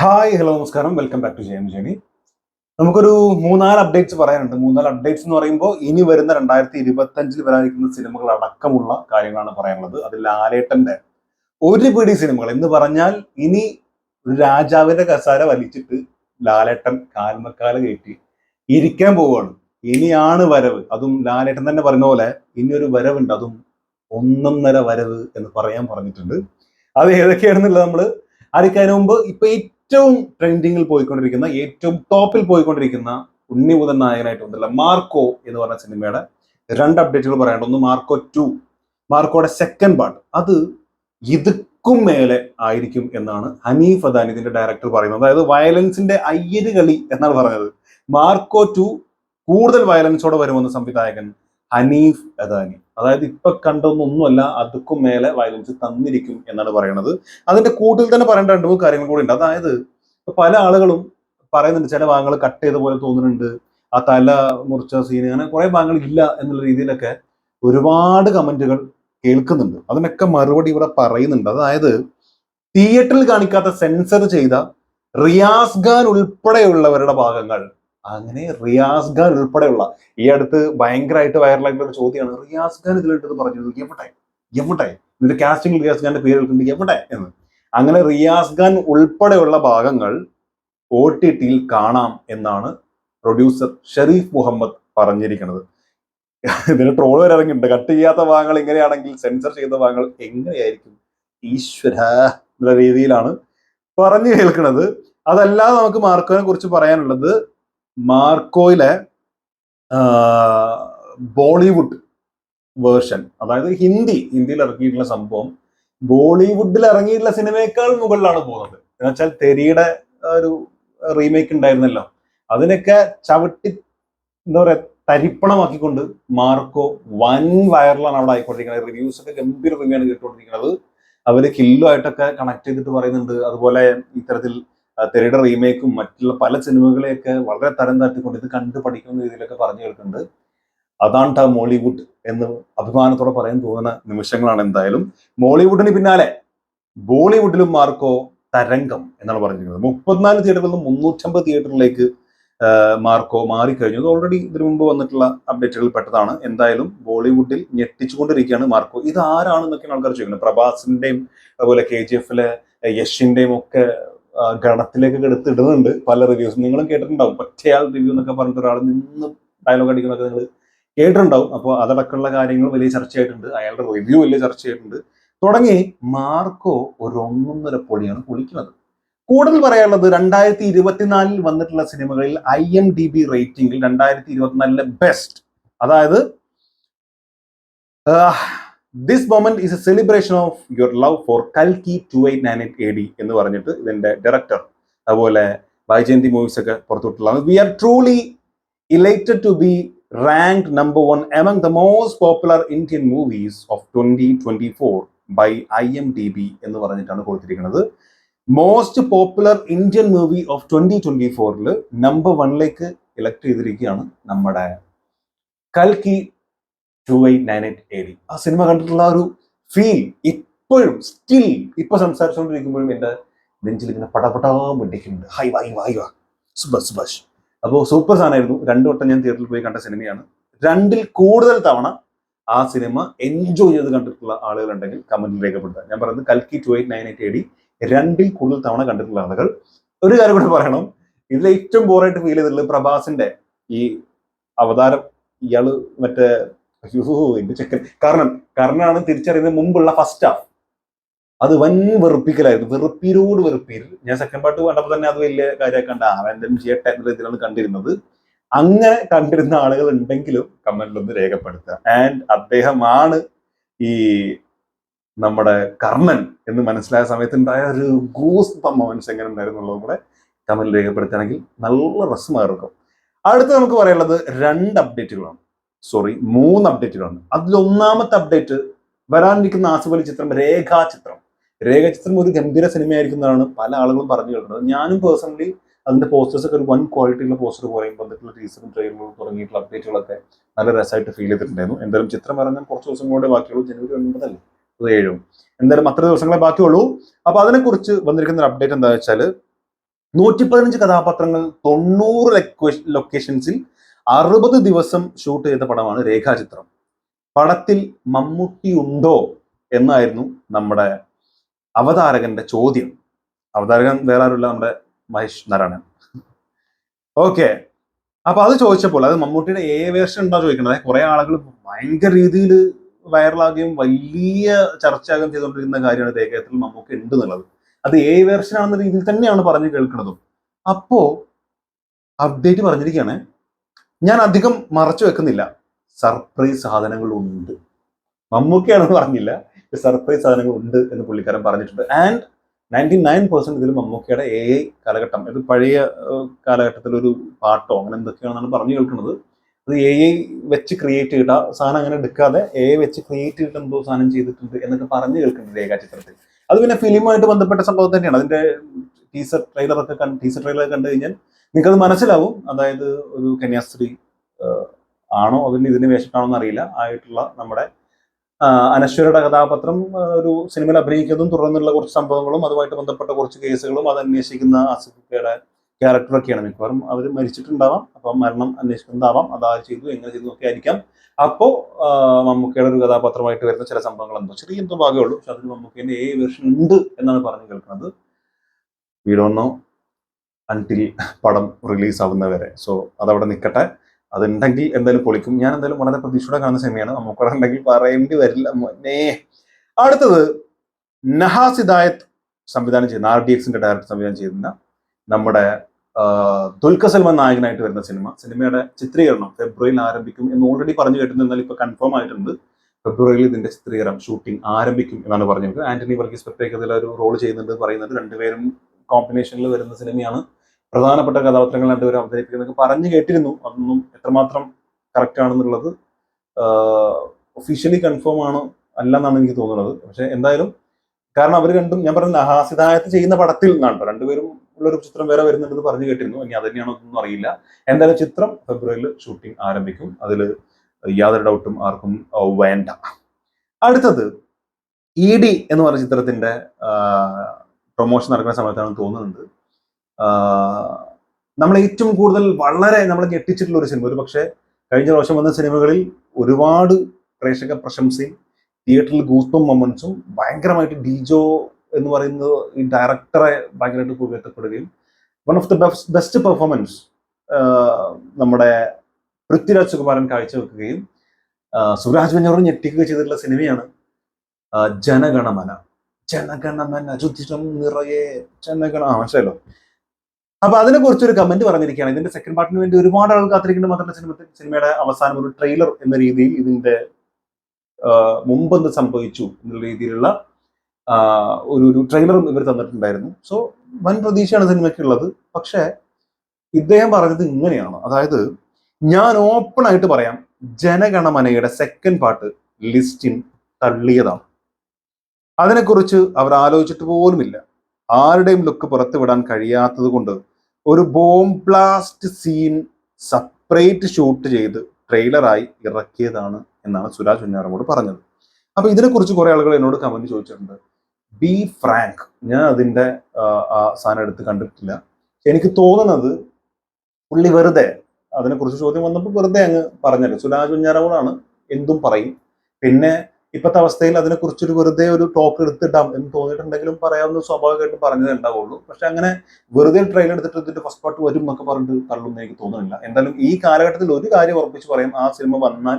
Hi hello നമസ്കാരം. Welcome back to J M journey. നമുക്കൊരു മൂന്നാൽ അപ്ഡേറ്റ്സ് പറയാനുണ്ട്. മൂന്നാൽ അപ്ഡേറ്റ്സ് എന്ന് പറയുമ്പോൾ ഇനി വരുന്ന രണ്ടായിരത്തി ഇരുപത്തഞ്ചിൽ വരാനിരിക്കുന്ന സിനിമകൾ അടക്കമുള്ള കാര്യങ്ങളാണ് പറയാനുള്ളത്. അതിൽ ലാലേട്ടന്റെ ഒരു പിടി സിനിമകൾ. എന്ന് പറഞ്ഞാൽ ഇനി ഒരു രാജാവിന്റെ കസാര വലിച്ചിട്ട് ലാലേട്ടൻ കാൽമക്കാല കയറ്റി ഇരിക്കാൻ പോവുകയാണ്. ഇനിയാണ് വരവ്. അതും ലാലേട്ടൻ തന്നെ പറഞ്ഞ പോലെ ഇനി ഒരു വരവുണ്ട്. അതും ഒന്നൊന്നര വരവ് എന്ന് പറയാൻ പറഞ്ഞിട്ടുണ്ട്. അത് ഏതൊക്കെയാണെന്നുള്ളത് നമ്മൾ അറിയിക്കാൻ മുമ്പ് ഇപ്പൊ ഏറ്റവും ട്രെൻഡിങ്ങിൽ പോയിക്കൊണ്ടിരിക്കുന്ന ഏറ്റവും ടോപ്പിൽ പോയിക്കൊണ്ടിരിക്കുന്ന ഉണ്ണിമുതൻ നായകനായിട്ട് വന്നില്ല മാർക്കോ എന്ന് പറഞ്ഞ സിനിമയുടെ രണ്ട് അപ്ഡേറ്റുകൾ പറയാനുണ്ട്. ഒന്ന് മാർക്കോ ടു മാർക്കോയുടെ സെക്കൻഡ് പാർട്ട് അത് ഇതുക്കും മേലെ ആയിരിക്കും എന്നാണ് ഹനീഫ് അദാനി ഇതിന്റെ ഡയറക്ടർ പറയുന്നത്. അതായത് വയലൻസിന്റെ അയ്യര് കളി എന്നാണ് പറഞ്ഞത്. മാർക്കോ ടു കൂടുതൽ വയലൻസോടെ വരുമെന്ന് സംവിധായകൻ ഹനീഫ് അദാനി. അതായത് ഇപ്പൊ കണ്ടതൊന്നുമല്ല അതുക്കും മേലെ വയലൻസ് തന്നിരിക്കും എന്നാണ് പറയുന്നത് അതിന്റെ കൂട്ടിൽ തന്നെ പറയേണ്ട രണ്ട് മൂന്ന് കാര്യങ്ങൾ കൂടി ഉണ്ട്. അതായത് പല ആളുകളും പറയുന്നുണ്ട് ചില ഭാഗങ്ങൾ കട്ട് ചെയ്ത പോലെ തോന്നുന്നുണ്ട്. ആ തല മുറിച്ച സീൻ അങ്ങനെ കുറെ ഭാഗങ്ങൾ ഇല്ല എന്നുള്ള രീതിയിലൊക്കെ ഒരുപാട് കമന്റുകൾ കേൾക്കുന്നുണ്ട്. അതിനൊക്കെ മറുപടി ഇവിടെ പറയുന്നുണ്ട്. അതായത് തിയേറ്ററിൽ കാണിക്കാത്ത സെൻസർ ചെയ്ത റിയാസ് ഖാൻ ഉൾപ്പെടെയുള്ളവരുടെ ഭാഗങ്ങൾ അങ്ങനെ റിയാസ് ഖാൻ ഉൾപ്പെടെയുള്ള ഈ അടുത്ത് ഭയങ്കരമായിട്ട് വൈറലായിട്ടുള്ള ഒരു ചോദ്യമാണ്. റിയാസ് ഖാൻ ഇതിലിട്ടത് പറഞ്ഞത് എവിടെ? എവിടെ? ഇതിന്റെ കാസ്റ്റിംഗ് റിയാസ് ഖാന്റെ പേര് കേൾക്കുന്നുണ്ട് എവിടെ? എന്ന്. അങ്ങനെ റിയാസ് ഖാൻ ഉൾപ്പെടെയുള്ള ഭാഗങ്ങൾ ഒ ടി ടിയിൽ കാണാം എന്നാണ് പ്രൊഡ്യൂസർ ഷെരീഫ് മുഹമ്മദ് പറഞ്ഞിരിക്കുന്നത്. ഇതിന് ട്രോൾ വരെ ഇറങ്ങിയിട്ടുണ്ട് കട്ട് ചെയ്യാത്ത ഭാഗങ്ങൾ ഇങ്ങനെയാണെങ്കിൽ സെൻസർ ചെയ്ത ഭാഗങ്ങൾ എങ്ങനെയായിരിക്കും? ഈശ്വര എന്നുള്ള രീതിയിലാണ് പറഞ്ഞു കേൾക്കുന്നത്. അതല്ലാതെ നമുക്ക് മാർക്കോനെ കുറിച്ച് പറയാനുള്ളത് മാർക്കോയിലെ ബോളിവുഡ് വേർഷൻ അതായത് ഹിന്ദി ഹിന്ദിയിൽ ഇറക്കിയിട്ടുള്ള സംഭവം ബോളിവുഡിൽ ഇറങ്ങിയിട്ടുള്ള സിനിമയേക്കാൾ മുകളിലാണ് പോകുന്നത്. എന്നുവെച്ചാൽ തെരിയുടെ ഒരു റീമേക്ക് ഉണ്ടായിരുന്നല്ലോ. അതിനൊക്കെ ചവിട്ടി എന്താ പറയാ തരിപ്പണമാക്കിക്കൊണ്ട് മാർക്കോ വൻ വൈറലാണ് അവിടെ ആയിക്കൊണ്ടിരിക്കുന്നത്. റിവ്യൂസ് ഒക്കെ ഗംഭീര റിവ്യൂ ആണ് കേട്ടുകൊണ്ടിരിക്കുന്നത്. അവർ കില്ലു ആയിട്ടൊക്കെ കണക്ട് ചെയ്തിട്ട് പറയുന്നുണ്ട്. അതുപോലെ ഇത്തരത്തിൽ തെരയുടെ റീമേക്കും മറ്റുള്ള പല സിനിമകളെയൊക്കെ വളരെ തരം താഴ്ത്തിക്കൊണ്ട് ഇത് കണ്ട് പഠിക്കുന്ന രീതിയിലൊക്കെ പറഞ്ഞു കേൾക്കുന്നുണ്ട്. അതാണ് മോളിവുഡ് എന്ന് അഭിമാനത്തോടെ പറയാൻ തോന്നുന്ന നിമിഷങ്ങളാണ് എന്തായാലും. മോളിവുഡിന് പിന്നാലെ ബോളിവുഡിലും മാർക്കോ തരംഗം എന്നാണ് പറഞ്ഞിരിക്കുന്നത്. മുപ്പത്തിനാല് തിയേറ്ററിൽ നിന്ന് മുന്നൂറ്റമ്പത് തിയേറ്ററിലേക്ക് മാർക്കോ മാറിക്കഴിഞ്ഞു. അത് ഓൾറെഡി ഇതിനു മുമ്പ് വന്നിട്ടുള്ള അപ്ഡേറ്റുകൾ പെട്ടതാണ്. എന്തായാലും ബോളിവുഡിൽ ഞെട്ടിച്ചുകൊണ്ടിരിക്കുകയാണ് മാർക്കോ. ഇത് ആരാണെന്നൊക്കെയാണ് ആൾക്കാർ ചോദിക്കുന്നത്. പ്രഭാസിന്റെയും അതുപോലെ കെ ജി എഫിലെ യഷിന്റെയും ഒക്കെ ഗണത്തിലേക്ക് എടുത്ത് ഇടുന്നുണ്ട്. പല റിവ്യൂസും നിങ്ങളും കേട്ടിട്ടുണ്ടാവും. ഒറ്റയാൾ റിവ്യൂ എന്നൊക്കെ പറഞ്ഞിട്ട് ഒരാൾ നിന്ന് ഡയലോഗ് അടിക്കുന്നൊക്കെ നിങ്ങൾ കേട്ടിട്ടുണ്ടാവും. അപ്പോൾ അതടക്കമുള്ള കാര്യങ്ങൾ വലിയ ചർച്ചയായിട്ടുണ്ട് അയാളുടെ റിവ്യൂ വലിയ ചർച്ചയായിട്ടുണ്ട് തുടങ്ങി മാർക്കോ ഒരു ഒന്നൊന്നര പൊളിയാണ് പൊളിക്കുന്നത് കൂടുതൽ പറയാനുള്ളത് രണ്ടായിരത്തി ഇരുപത്തിനാലിൽ വന്നിട്ടുള്ള സിനിമകളിൽ ഐ എം ഡി ബി റേറ്റിംഗിൽ രണ്ടായിരത്തി ഇരുപത്തിനാലിലെ ബെസ്റ്റ് അതായത് this moment is a celebration of your love for കൽക്കി two eight nine eight A D എന്ന് പറഞ്ഞിട്ട് ഇതിന്റെ ഡയറക്ടർ അതുപോലെ വൈജയന്തി മൂവീസ് ഒക്കെ പുറത്തുവിട്ടുള്ളതാണ്. We are truly elated to be ranked number one among the most popular Indian movies of twenty twenty four by I M D B എന്ന് പറഞ്ഞിട്ടാണ് കൊടുത്തിരിക്കുന്നത്. Most popular Indian movie of twenty twenty ഫോറിൽ number വണ്ണിലേക്ക് elect ചെയ്തിരിക്കുകയാണ് നമ്മുടെ കൽക്കി two eight nine eight A D ആ cinema കണ്ടിട്ടുള്ള ഒരു ഫീൽ ഇപ്പോഴും സ്റ്റിൽ ഇപ്പൊ സംസാരിച്ചുകൊണ്ടിരിക്കുമ്പോഴും എന്റെ നെഞ്ചിൽ ഇങ്ങനെ പടപടാ പൊട്ടിക്കുന്നുണ്ട് ഹൈ വൈ വൈ വാ. സുബസ് സുബാഷ് അപ്പോൾ സൂപ്പർ സാധനമായിരുന്നു. രണ്ടു വട്ടം ഞാൻ തിയേറ്ററിൽ പോയി കണ്ട സിനിമയാണ്. രണ്ടിൽ കൂടുതൽ തവണ ആ സിനിമ എൻജോയ് ചെയ്ത് കണ്ടിട്ടുള്ള ആളുകളുണ്ടെങ്കിൽ കമന്റിൽ രേഖപ്പെടുത്തുക ഞാൻ പറയുന്നത് കൽക്കി two eight nine eight A D രണ്ടിൽ കൂടുതൽ തവണ കണ്ടിട്ടുള്ള ആളുകൾ. ഒരു കാര്യം കൂടെ പറയണം. ഇതിൽ ഏറ്റവും ബോറായിട്ട് ഫീൽ ചെയ്തിട്ടുള്ളത് പ്രഭാസിന്റെ ഈ അവതാരം ഇയാൾ മറ്റേ അയ്യോ എന്റെ ചെക്കൻ. കാരണം കർണനാണ് തിരിച്ചറിയുന്നത് മുമ്പുള്ള ഫസ്റ്റ് ഹാഫ് അത് വൻ വെറുപ്പിക്കലായിരുന്നു. വെറുപ്പീരോട് വെറുപ്പീര് ഞാൻ സെക്കൻഡ് പാർട്ട് കണ്ടപ്പോൾ തന്നെ അത് വലിയ കാര്യമായി കണ്ട. അവൻ ചെയ്യട്ടെ എന്ന രീതിയിലാണ് കണ്ടിരുന്നത്. അങ്ങനെ കണ്ടിരുന്ന ആളുകൾ ഉണ്ടെങ്കിലും കമന്റിൽ ഒന്ന് രേഖപ്പെടുത്തുക. ആൻഡ് അദ്ദേഹമാണ് ഈ നമ്മുടെ കർണൻ എന്ന് മനസ്സിലായ സമയത്ത് ഉണ്ടായ ഒരു ഗൂസ് മൊമെന്റ്സ് എങ്ങനെ ഉണ്ടായിരുന്നുള്ളതും കൂടെ കമന്റിൽ രേഖപ്പെടുത്തുകയാണെങ്കിൽ നല്ല രസമായിരിക്കും അടുത്ത നമുക്ക് പറയാനുള്ളത് രണ്ട് അപ്ഡേറ്റുകളാണ് സോറി മൂന്ന് അപ്ഡേറ്റുകളാണ് അതിൽ ഒന്നാമത്തെ അപ്ഡേറ്റ് വരാനിരിക്കുന്ന ആസുപലി ചിത്രം രേഖാചിത്രം. രേഖാചിത്രം ഒരു ഗംഭീര സിനിമയായിരിക്കുന്നതാണ് പല ആളുകളും പറഞ്ഞു കേൾക്കുന്നത് ഞാനും പേഴ്സണലി അതിന്റെ പോസ്റ്റേഴ്സ് ഒക്കെ ഒരു വൺ ക്വാളിറ്റിയുള്ള പോസ്റ്റർ പോലെയും ബന്ധത്തിലുള്ള ടീസറും ട്രെയിലറും തുടങ്ങിയിട്ടുള്ള അപ്ഡേറ്റുകളൊക്കെ നല്ല രസമായിട്ട് ഫീൽ ചെയ്തിട്ടുണ്ടായിരുന്നു. എന്തായാലും ചിത്രം പറഞ്ഞാൽ കുറച്ച് ദിവസം കൂടെ ബാക്കിയുള്ളൂ. ജനുവരി ഒൻപതല്ലേ അത് ഏഴും. എന്തായാലും അത്ര ദിവസങ്ങളെ ബാക്കിയുള്ളൂ. അപ്പൊ അതിനെക്കുറിച്ച് വന്നിരിക്കുന്ന ഒരു അപ്ഡേറ്റ് എന്താ വെച്ചാൽ നൂറ്റി പതിനഞ്ച് കഥാപാത്രങ്ങൾ തൊണ്ണൂറ് ലൊക്കേഷൻസിൽ അറുപത് ദിവസം ഷൂട്ട് ചെയ്ത പടമാണ് രേഖാചിത്രം. പടത്തിൽ മമ്മൂട്ടി ഉണ്ടോ എന്നായിരുന്നു നമ്മുടെ അവതാരകന്റെ ചോദ്യം. അവതാരകൻ വേറെ ആരുമില്ല നമ്മുടെ മഹേഷ് നാരായണൻ. ഓക്കെ. അപ്പൊ അത് ചോദിച്ചപ്പോൾ അത് മമ്മൂട്ടിയുടെ ഏ വേർഷൻ ഉണ്ടോ ചോദിക്കണത് കുറെ ആളുകൾ ഭയങ്കര രീതിയിൽ വൈറലാകുകയും വലിയ ചർച്ചയാകുകയും ചെയ്തുകൊണ്ടിരിക്കുന്ന കാര്യമാണ് രേഖത്തിൽ മമ്മൂട്ടി ഉണ്ട് എന്നുള്ളത് അത് ഏ വേർഷൻ ആണെന്ന രീതിയിൽ തന്നെയാണ് പറഞ്ഞു കേൾക്കുന്നതും. അപ്പോ അപ്ഡേറ്റ് പറഞ്ഞിരിക്കുകയാണ്. ഞാൻ അധികം മറച്ചു വെക്കുന്നില്ല. സർപ്രൈസ് സാധനങ്ങളുണ്ട്. മമ്മൂക്കയാണെന്ന് പറഞ്ഞില്ല. സർപ്രൈസ് സാധനങ്ങൾ ഉണ്ട് എന്ന് പുള്ളിക്കാരൻ പറഞ്ഞിട്ടുണ്ട്. ആൻഡ് നയന്റി നയൻ പെർസെന്റ് ഇതിൽ മമ്മൂക്കയുടെ എ ഐ കാലഘട്ടം ഇത് പഴയ കാലഘട്ടത്തിലൊരു പാട്ടോ അങ്ങനെ എന്തൊക്കെയാണെന്നാണ് പറഞ്ഞു കേൾക്കുന്നത്. അത് എ ഐ വെച്ച് ക്രിയേറ്റ് ചെയ്ത സാധനം അങ്ങനെ എടുക്കാതെ എ ഐ വെച്ച് ക്രിയേറ്റ് ചെയ്തിട്ട് എന്തോ സാധനം ചെയ്തിട്ടുണ്ട് എന്നൊക്കെ പറഞ്ഞു കേൾക്കുന്നുണ്ട് രേഖാചിത്രത്തിൽ. അത് പിന്നെ ഫിലിമായിട്ട് ബന്ധപ്പെട്ട സംഭവം തന്നെയാണ്. അതിന്റെ ടീസർ ട്രെയിലറൊക്കെ കണ്ട് ടീസർ ട്രെയിലർ കണ്ടു കഴിഞ്ഞാൽ നിങ്ങൾക്കത് മനസ്സിലാവും. അതായത് ഒരു കന്യാസ്ത്രീ ആണോ അതിന് ഇതിന് വേഷിട്ടാണോ എന്നറിയില്ല. ആയിട്ടുള്ള നമ്മുടെ അനശ്വരയുടെ കഥാപാത്രം ഒരു സിനിമയിൽ അഭിനയിക്കുന്നതും തുടർന്നുള്ള കുറച്ച് സംഭവങ്ങളും അതുമായിട്ട് ബന്ധപ്പെട്ട കുറച്ച് കേസുകളും അത് അന്വേഷിക്കുന്ന ആസിഫിക്കയുടെ ക്യാരക്ടറൊക്കെയാണ് മിക്കവാറും. അവർ മരിച്ചിട്ടുണ്ടാവാം. അപ്പം മരണം അന്വേഷിക്കുന്നതാവാം അതാര് ചെയ്തു എങ്ങനെ ചെയ്തു ഒക്കെ ആയിരിക്കാം. അപ്പോൾ മമ്മൂക്കയുടെ ഒരു കഥാപാത്രമായിട്ട് വരുന്ന ചില സംഭവങ്ങൾ എന്തോ ചെറിയ എന്തോ ഭാഗമേ ഉള്ളൂ. പക്ഷെ അതിന് മമ്മൂക്കേന്റെ ഏ വേർഷൻ ഉണ്ട് എന്നാണ് പറഞ്ഞു കേൾക്കുന്നത്. വീടോന്നോ അൺടിൽ പടം റിലീസ് ആവുന്നവരെ. സോ അതവിടെ നിൽക്കട്ടെ അതുണ്ടെങ്കിൽ എന്തായാലും പൊളിക്കും. ഞാൻ എന്തായാലും വളരെ പ്രതീക്ഷയോടെ കാണുന്ന സിനിമയാണ്. നമുക്കവിടെ ഉണ്ടെങ്കിൽ പറയേണ്ടി വരില്ല മോനേ. അടുത്തത് നഹാസ് ഹിദായത്ത് സംവിധാനം ചെയ്യുന്ന ആർ ഡി എക്സിന്റെ ഡയറക്ടർ സംവിധാനം ചെയ്യുന്ന നമ്മുടെ ദുൽഖ സൽമാൻ നായകനായിട്ട് വരുന്ന സിനിമ. സിനിമയുടെ ചിത്രീകരണം ഫെബ്രുവരിയിൽ ആരംഭിക്കും എന്ന് ഓൾറെഡി പറഞ്ഞു കേട്ടിരുന്നു എന്നാൽ ഇപ്പൊ കൺഫേം ആയിട്ടുണ്ട്. ഫെബ്രുവരിയിൽ ഇതിന്റെ ചിത്രീകരണം ഷൂട്ടിംഗ് ആരംഭിക്കും എന്നാണ് പറഞ്ഞത് ആന്റണി വർഗീസ് പ്രത്യേകതയിൽ ഒരു റോൾ ചെയ്യുന്നുണ്ട് പറയുന്നത് രണ്ടുപേരും കോമ്പിനേഷനിൽ വരുന്ന സിനിമയാണ് പ്രധാനപ്പെട്ട കഥാപാത്രങ്ങൾ രണ്ടുപേരും അവതരിപ്പിക്കുന്നതൊക്കെ പറഞ്ഞു കേട്ടിരുന്നു. അതൊന്നും എത്രമാത്രം കറക്റ്റ് ആണെന്നുള്ളത് ഒഫീഷ്യലി കൺഫേം ആണ് അല്ല എന്നാണ് എനിക്ക് തോന്നുന്നത്. പക്ഷെ എന്തായാലും കാരണം അവർ രണ്ടും ഞാൻ പറഞ്ഞ നഹാസിദായത്ത് ചെയ്യുന്ന പടത്തിൽ നിന്നാണ് രണ്ടുപേരും ഉള്ളൊരു ചിത്രം വേറെ വരുന്നുണ്ടെന്ന് പറഞ്ഞു കേട്ടിരുന്നു. ഇനി അതന്നെയാണോ തന്നെയാണോ ഒന്നും അറിയില്ല. എന്തായാലും ചിത്രം ഫെബ്രുവരിയിൽ ഷൂട്ടിംഗ് ആരംഭിക്കും. അതിൽ യാതൊരു ഡൗട്ടും ആർക്കും വേണ്ട. അടുത്തത് ഇ ഡി എന്ന് പറഞ്ഞ ചിത്രത്തിന്റെ പ്രൊമോഷൻ നടക്കുന്ന സമയത്താണ് തോന്നുന്നത് നമ്മൾ ഏറ്റവും കൂടുതൽ വളരെ നമ്മൾ ഞെട്ടിച്ചിട്ടുള്ള ഒരു സിനിമ. ഒരു പക്ഷേ കഴിഞ്ഞ പ്രാവശ്യം വന്ന സിനിമകളിൽ ഒരുപാട് പ്രേക്ഷക പ്രശംസയും തിയേറ്ററിൽ ഗൂസ്തും മൊമെന്റ്സും ഭയങ്കരമായിട്ട് ഡിജോ എന്ന് പറയുന്ന ഈ ഡയറക്ടറെ ഭയങ്കരമായിട്ട് പുകഴ്ത്തപ്പെടുകയും one of the best best performance നമ്മുടെ പൃഥ്വിരാജ് സുകുമാരൻ കാഴ്ചവെക്കുകയും സുരാജ് മഞ്ഞോറും ഞെട്ടിക്കുക ചെയ്തിട്ടുള്ള സിനിമയാണ് ജനഗണമന. ജനഗണമന രുധിരം നിറയെ ജനഗണ ആ മനസ്സിലല്ലോ അപ്പൊ അതിനെ കുറിച്ച് ഒരു കമന്റ് പറഞ്ഞിരിക്കുകയാണ്. ഇതിന്റെ സെക്കൻഡ് പാർട്ടിന് വേണ്ടി ഒരുപാട് ആളുകൾ കാത്തിരിക്കുന്ന മാത്രമല്ല സിനിമ സിനിമയുടെ അവസാനം ഒരു ട്രെയിലർ എന്ന രീതിയിൽ ഇതിന്റെ മുമ്പെന്ത് സംഭവിച്ചു എന്നുള്ള രീതിയിലുള്ള ഒരു ഒരു ട്രെയിലറും ഇവർ തന്നിട്ടുണ്ടായിരുന്നു. സോ വൻ പ്രതീക്ഷയാണ് സിനിമയ്ക്കുള്ളത്. പക്ഷേ ഇദ്ദേഹം പറഞ്ഞത് ഇങ്ങനെയാണ്. അതായത് ഞാൻ ഓപ്പൺ ആയിട്ട് പറയാം ജനഗണമനയുടെ സെക്കൻഡ് പാർട്ട് ലിസ്റ്റിൻ തള്ളിയതാണ്. അതിനെക്കുറിച്ച് അവർ ആലോചിച്ചിട്ട് പോലുമില്ല. ആരുടെയും ലുക്ക് പുറത്തുവിടാൻ കഴിയാത്തത് കൊണ്ട് ഒരു bomb blast scene separate shoot ചെയ്ത് ട്രെയിലറായി ഇറക്കിയതാണ് എന്നാണ് സുരാജ് കുഞ്ഞാറമ്മോട് പറഞ്ഞത്. അപ്പൊ ഇതിനെക്കുറിച്ച് കുറെ ആളുകൾ എന്നോട് കമന്റ് ചോദിച്ചിട്ടുണ്ട്. ബി ഫ്രാങ്ക് ഞാൻ ആ സാധനം എടുത്ത് കണ്ടിട്ടില്ല. എനിക്ക് തോന്നുന്നത് പുള്ളി വെറുതെ അതിനെക്കുറിച്ച് ചോദ്യം വന്നപ്പോൾ വെറുതെ അങ്ങ് പറഞ്ഞല്ലോ. സുരാജ് കുഞ്ഞാറമ്മോടാണ് എന്തും പറയും. പിന്നെ ഇപ്പോഴത്തെ അവസ്ഥയിൽ അതിനെക്കുറിച്ചൊരു വെറുതെ ഒരു ടോക്ക് എടുത്തിടാം എന്ന് തോന്നിയിട്ടുണ്ടെങ്കിലും പറയാവുന്ന സ്വാഭാവികമായിട്ടും പറഞ്ഞതേ ഉണ്ടാവുള്ളൂ. പക്ഷെ അങ്ങനെ വെറുതെ ട്രെയിലർ എടുത്തിട്ട് ഇതിന്റെ ഫസ്റ്റ് പാർട്ട് വരും എന്നൊക്കെ പറഞ്ഞിട്ട് തള്ളും എനിക്ക് തോന്നുന്നില്ല. എന്തായാലും ഈ കാലഘട്ടത്തിൽ ഒരു കാര്യം ഉറപ്പിച്ച് പറയാം. ആ സിനിമ വന്നാൽ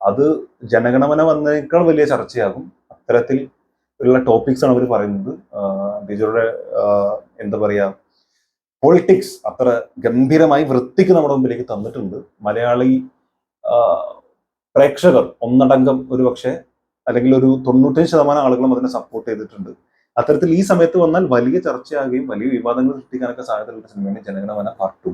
അത് ജനഗണമന വന്നതിനേക്കാൾ വലിയ ചർച്ചയാകും. അത്തരത്തിൽ ഉള്ള ടോപ്പിക്സ് ആണ് അവർ പറയുന്നത്. ബിജുയുടെ എന്താ പറയാ പൊളിറ്റിക്സ് അത്ര ഗംഭീരമായി വൃത്തിക്ക് നമ്മുടെ മുമ്പിലേക്ക് തന്നിട്ടുണ്ട്. മലയാളി പ്രേക്ഷകർ ഒന്നടങ്കം ഒരു പക്ഷേ അല്ലെങ്കിൽ ഒരു തൊണ്ണൂറ്റഞ്ച് ശതമാനം ആളുകളും അതിനെ സപ്പോർട്ട് ചെയ്തിട്ടുണ്ട്. അത്തരത്തിൽ ഈ സമയത്ത് വന്നാൽ വലിയ ചർച്ചയാകുകയും വലിയ വിവാദങ്ങൾ സൃഷ്ടിക്കാനൊക്കെ സാധ്യതയുള്ള സിനിമയാണ് ജനഗണമന പാർട്ട് ടു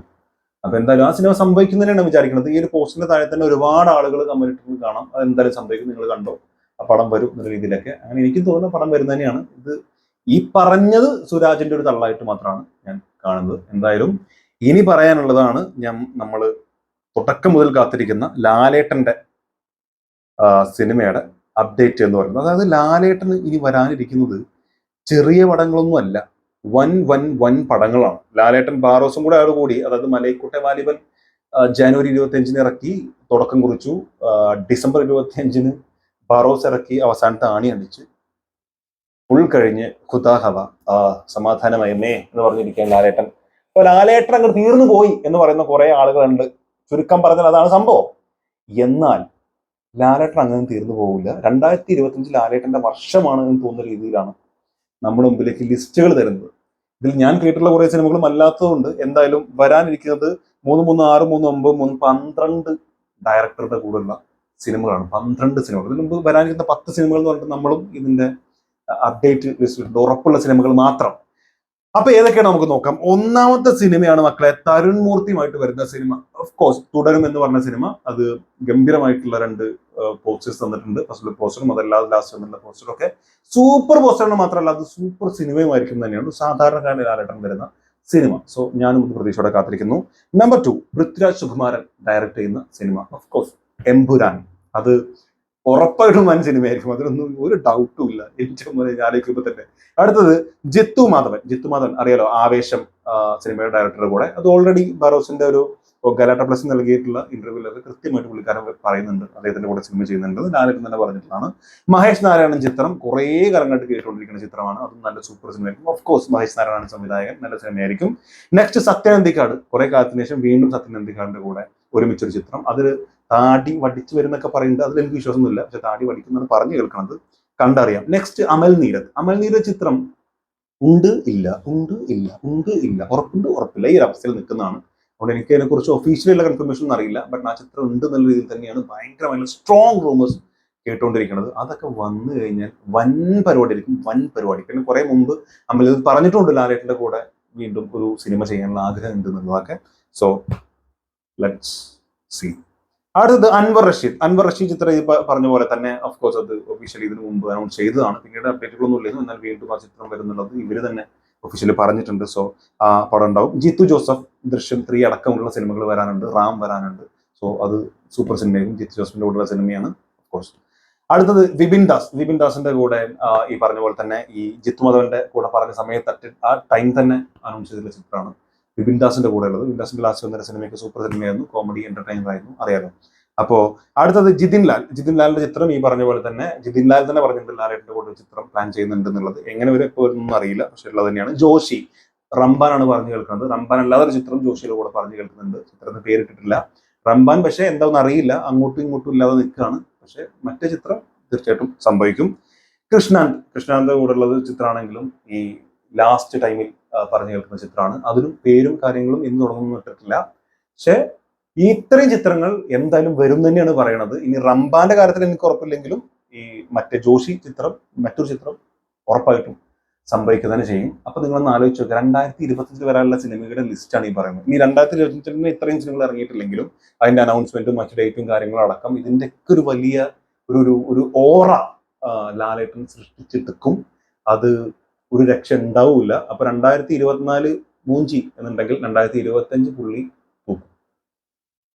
അപ്പൊ എന്തായാലും ആ സിനിമ സംഭവിക്കുന്നതിനാണ് വിചാരിക്കുന്നത്. ഈ ഒരു പോസ്റ്റിന്റെ താഴെ തന്നെ ഒരുപാട് ആളുകൾ കമന്റിട്ട് കാണാം. അത് എന്തായാലും സംഭവിക്കും. നിങ്ങൾ കണ്ടോ? ആ പടം വരും എന്ന രീതിയിലൊക്കെ. അങ്ങനെ എനിക്ക് തോന്നുന്ന പടം വരുന്നതന്നെയാണ് ഇത് ഈ പറഞ്ഞത് സുരാജിന്റെ ഒരു തള്ളായിട്ട് മാത്രമാണ് ഞാൻ കാണുന്നത്. എന്തായാലും ഇനി പറയാനുള്ളതാണ് ഞാൻ നമ്മൾ തുടക്കം മുതൽ കാത്തിരിക്കുന്ന ലാലേട്ടന്റെ സിനിമയുടെ അപ്ഡേറ്റ് എന്ന് പറയുന്നത്. അതായത് ലാലേട്ടന് ഇനി വരാനിരിക്കുന്നത് ചെറിയ പടങ്ങളൊന്നും അല്ല. വൻ വൻ വൻ പടങ്ങളാണ്. ലാലേട്ടൻ ബാറോസും കൂടെ കൂടി അതായത് മലയക്കോട്ടെ വാലിബൻ ജനുവരി ഇരുപത്തി അഞ്ചിന് ഇറക്കി തുടക്കം കുറിച്ചു. ഡിസംബർ ഇരുപത്തി അഞ്ചിന് ബാറോസ് ഇറക്കി അവസാനത്തെ ആണി അടിച്ച്. ഫുൾ കഴിഞ്ഞ് ഖുദാഹവ ആ സമാധാനമയമേ എന്ന് പറഞ്ഞിരിക്കുകയാണ് ലാലേട്ടൻ. അപ്പൊ ലാലേട്ടൻ അങ്ങ് തീർന്നു പോയി എന്ന് പറയുന്ന കുറെ ആളുകളുണ്ട്. ചുരുക്കം പറഞ്ഞാൽ അതാണ് സംഭവം. എന്നാൽ ലാലേട്ടൻ അങ്ങനെ തീർന്നു പോകില്ല രണ്ടായിരത്തി ഇരുപത്തി ലാലേട്ടന്റെ വർഷമാണ് എന്ന് തോന്നുന്ന രീതിയിലാണ് നമ്മുടെ മുമ്പിലേക്ക് ലിസ്റ്റുകൾ തരുന്നത്. ഇതിൽ ഞാൻ കേട്ടിട്ടുള്ള കുറേ സിനിമകളും അല്ലാത്തതുകൊണ്ട് എന്തായാലും വരാനിരിക്കുന്നത് മൂന്ന് മൂന്ന് ആറ് മൂന്ന് ഒമ്പത് മൂന്ന് പന്ത്രണ്ട് ഡയറക്ടറുടെ കൂടെയുള്ള സിനിമകളാണ്. പന്ത്രണ്ട് സിനിമകൾ. ഇതിന് മുമ്പ് വരാനിരിക്കുന്ന പത്ത് സിനിമകൾ എന്ന് പറഞ്ഞിട്ട് നമ്മളും ഇതിന്റെ അപ്ഡേറ്റ് ലിസ്റ്റ് ഉറപ്പുള്ള സിനിമകൾ മാത്രം. അപ്പൊ ഏതൊക്കെയാണ് നമുക്ക് നോക്കാം. ഒന്നാമത്തെ സിനിമയാണ് മക്കളെ തരുൺ മൂർത്തിയുമായിട്ട് വരുന്ന സിനിമ. ഓഫ് കോഴ്സ് തുടരും എന്ന് പറഞ്ഞ സിനിമ. അത് ഗംഭീരമായിട്ടുള്ള രണ്ട് പോസ്റ്റേഴ്സ് തന്നിട്ടുണ്ട്. ഫസ്റ്റ് പോസ്റ്ററും അതല്ലാതെ ലാസ്റ്റ് വന്നിട്ടുള്ള പോസ്റ്ററും ഒക്കെ സൂപ്പർ പോസ്റ്ററിന് മാത്രമല്ല അത് സൂപ്പർ സിനിമയുമായിരിക്കും തന്നെയാണ്. സാധാരണക്കാരൻ കാലഘട്ടം വരുന്ന സിനിമ സോ ഞാനും ഇത് പ്രതീക്ഷയോടെ കാത്തിരിക്കുന്നു. Number two Prithviraj Sukumaran direct ചെയ്യുന്ന സിനിമ ഓഫ് കോഴ്സ് എംപുരാൻ അത് ഉറപ്പായിട്ടും വൻ സിനിമയായിരിക്കും അതിലൊന്നും ഒരു ഡൗട്ടും ഇല്ല. മുതൽ ആലോചിക്കുമ്പോൾ തന്നെ. അടുത്തത് ജിത്തു മാധവൻ. ജിത്തു മാധവൻ അറിയാലോ ആവേശം സിനിമയുടെ ഡയറക്ടറുടെ കൂടെ. അത് ഓൾറെഡി ബറോസിന്റെ ഒരു ഗലാട്ട പ്ലസ് നൽകിയിട്ടുള്ള ഇന്റർവ്യൂലൊക്കെ കൃത്യമായിട്ട് പുള്ളിക്കാരൻ പറയുന്നുണ്ട്. അദ്ദേഹത്തിന്റെ കൂടെ സിനിമ ചെയ്യുന്നുണ്ട്. ലാലേട്ടൻ തന്നെ പറഞ്ഞിട്ടുള്ളതാണ്. മഹേഷ് നാരായണൻ ചിത്രം കുറേ കാലങ്ങളായിട്ട് കേട്ടുകൊണ്ടിരിക്കുന്ന ചിത്രമാണ്. അതും നല്ല സൂപ്പർ സിനിമയായിരിക്കും ഓഫ് കോഴ്സ് മഹേഷ് നാരായണൻ സംവിധായകൻ നല്ല സിനിമയായിരിക്കും നെക്സ്റ്റ് സത്യനന്ദിക്കാട് കുറെ കാലത്തിന് ശേഷം വീണ്ടും സത്യനന്ദിക്കാടിന്റെ കൂടെ ഒരുമിച്ചൊരു ചിത്രം. അതിൽ താടി വടിച്ചു വരുന്നൊക്കെ പറയുന്നുണ്ട്. അതിൽ എനിക്ക് വിശ്വാസമൊന്നുമില്ല. പക്ഷെ താടി വടിക്കുന്നതാണ് പറഞ്ഞു കേൾക്കുന്നത് കണ്ടറിയാം. നെക്സ്റ്റ് അമൽ നീരത് അമൽ നീരത് ചിത്രം ഉണ്ട് ഇല്ല ഉണ്ട് ഇല്ല ഉണ്ട് ഇല്ല. ഉറപ്പുണ്ട് ഉറപ്പില്ല. ഈ ഒരു അവസ്ഥയിൽ നിൽക്കുന്നതാണ് അതുകൊണ്ട് എനിക്ക് അതിനെക്കുറിച്ച് ഒഫീഷ്യലുള്ള കൺഫർമേഷൻ ഒന്നും അറിയില്ല. ബട്ട് ആ ചിത്രം ഉണ്ട് എന്നുള്ള രീതിയിൽ തന്നെയാണ് ഭയങ്കരമായ സ്ട്രോങ് റൂമേഴ്സ് കേട്ടുകൊണ്ടിരിക്കുന്നത്. അതൊക്കെ വന്നു കഴിഞ്ഞാൽ വൻ പരിപാടി ആയിരിക്കും വൻ പരിപാടി. പിന്നെ കുറെ മുമ്പ് നമ്മൾ ഇത് പറഞ്ഞിട്ടുണ്ട് ലാലേട്ടിന്റെ കൂടെ വീണ്ടും ഒരു സിനിമ ചെയ്യാനുള്ള ആഗ്രഹം ഉണ്ട് എന്നുള്ളതൊക്കെ. സോ ലെറ്റ്സ് സി അടുത്തത് അൻവർ റഷീദ്. അൻവർ റഷീദ് ചിത്രം ഈ പറഞ്ഞ പോലെ തന്നെ ഓഫ് കോഴ്സ് അത് ഒഫീഷ്യലി ഇതിനു മുമ്പ് അനൗൺസ് ചെയ്തതാണ്. പിന്നീട് അപ്ഡേറ്റുകളൊന്നും ഇല്ലായിരുന്നു. എന്നാൽ വീണ്ടും ആ ചിത്രം വരുന്നുള്ളത് ഇവർ തന്നെ ഒഫീഷ്യലി പറഞ്ഞിട്ടുണ്ട്. സോ ആ പടം ഉണ്ടാവും. ജിത്തു ജോസഫ് ദൃശ്യം ത്രീ അടക്കമുള്ള സിനിമകൾ വരാനുണ്ട്. റാം വരാനുണ്ട്. സോ അത് സൂപ്പർ സിനിമയും ജിത്തു ജോസഫിന്റെ കൂടെയുള്ള സിനിമയാണ് കോഴ്സ് അടുത്തത് വിപിൻ ദാസ്. വിപിൻ ദാസിന്റെ കൂടെ ഈ പറഞ്ഞ പോലെ തന്നെ ഈ ജിത്തു മാധവന്റെ കൂടെ പറഞ്ഞ സമയത്ത് ആ ടൈം തന്നെ അനൗൺസ് ചെയ്തിട്ടുള്ള ചിത്രമാണ് വിപിൻ ദാസിന്റെ കൂടെ ഉള്ളത് വിപിൻ ദാസിന്റെ ലാസ്റ്റ് വന്ന സിനിമയ്ക്ക് സൂപ്പർ സിനിമയായിരുന്നു കോമഡി എന്റർടൈനർ ആയിരുന്നു. അറിയാലോ? അപ്പോ അടുത്തത് ജിതിൻ ലാൽ. ജിതിൻ ലാലിന്റെ ചിത്രം ഈ പറഞ്ഞ പോലെ തന്നെ ജിതിൻ ലാൽ തന്നെ പറഞ്ഞിട്ടുണ്ട് ലാലേട്ടന്റെ കൂടെ ചിത്രം പ്ലാൻ ചെയ്യുന്നുണ്ട് എന്നുള്ളത്. എങ്ങനെ വരെ ഒന്നും അറിയില്ല. പക്ഷെ ഉള്ളത് തന്നെയാണ് ജോഷി. റംബാനാണ് പറഞ്ഞു കേൾക്കുന്നത്. റംബാൻ അല്ലാതെ ഒരു ചിത്രം ജോഷിയുടെ കൂടെ പറഞ്ഞു കേൾക്കുന്നുണ്ട്. ചിത്രത്തിന് പേരിട്ടിട്ടില്ല. റംബാൻ പക്ഷെ എന്താണെന്ന് അറിയില്ല. അങ്ങോട്ടും ഇങ്ങോട്ടും ഇല്ലാതെ നിൽക്കുകയാണ്. പക്ഷെ മറ്റേ ചിത്രം തീർച്ചയായിട്ടും സംഭവിക്കും. കൃഷ്ണാന്ത്. കൂടെ ഉള്ളത് ചിത്രമാണെങ്കിലും ഈ ലാസ്റ്റ് ടൈമിൽ പറഞ്ഞു കേൾക്കുന്ന ചിത്രമാണ്. അതിനും പേരും കാര്യങ്ങളും ഇന്ന് തുടങ്ങുന്നു ഇട്ടിട്ടില്ല. പക്ഷെ ഈ ഇത്രയും ചിത്രങ്ങൾ എന്തായാലും വരും തന്നെയാണ് പറയണത്. ഇനി റംബാന്റെ കാര്യത്തിൽ എനിക്ക് ഉറപ്പില്ലെങ്കിലും ഈ മറ്റേ ജോഷി ചിത്രം മറ്റൊരു ചിത്രം ഉറപ്പായിട്ടും സംഭവിക്കുക തന്നെ ചെയ്യും. അപ്പൊ നിങ്ങളൊന്ന് ആലോചിച്ച് നോക്കുക രണ്ടായിരത്തി ഇരുപത്തിയഞ്ചിൽ വരാനുള്ള സിനിമകളുടെ ആണ് ഈ പറയുന്നത്. ഇനി രണ്ടായിരത്തി ഇരുപത്തിയഞ്ചിന് ഇത്രയും സിനിമകൾ ഇറങ്ങിയിട്ടില്ലെങ്കിലും അതിന്റെ അനൗൺസ്മെന്റും മറ്റു ഡേറ്റും കാര്യങ്ങളും അടക്കം ഇതിന്റെ ഒക്കെ ഒരു വലിയ ഒരു ഒരു ഒരു ഓറ ലാലേട്ടൻ സൃഷ്ടിച്ചെടുക്കും അത് ഒരു രക്ഷ ഉണ്ടാവില്ല അപ്പൊ രണ്ടായിരത്തി ഇരുപത്തിനാല് മൂഞ്ചി എന്നുണ്ടെങ്കിൽ രണ്ടായിരത്തി ഇരുപത്തി അഞ്ച് പുള്ളി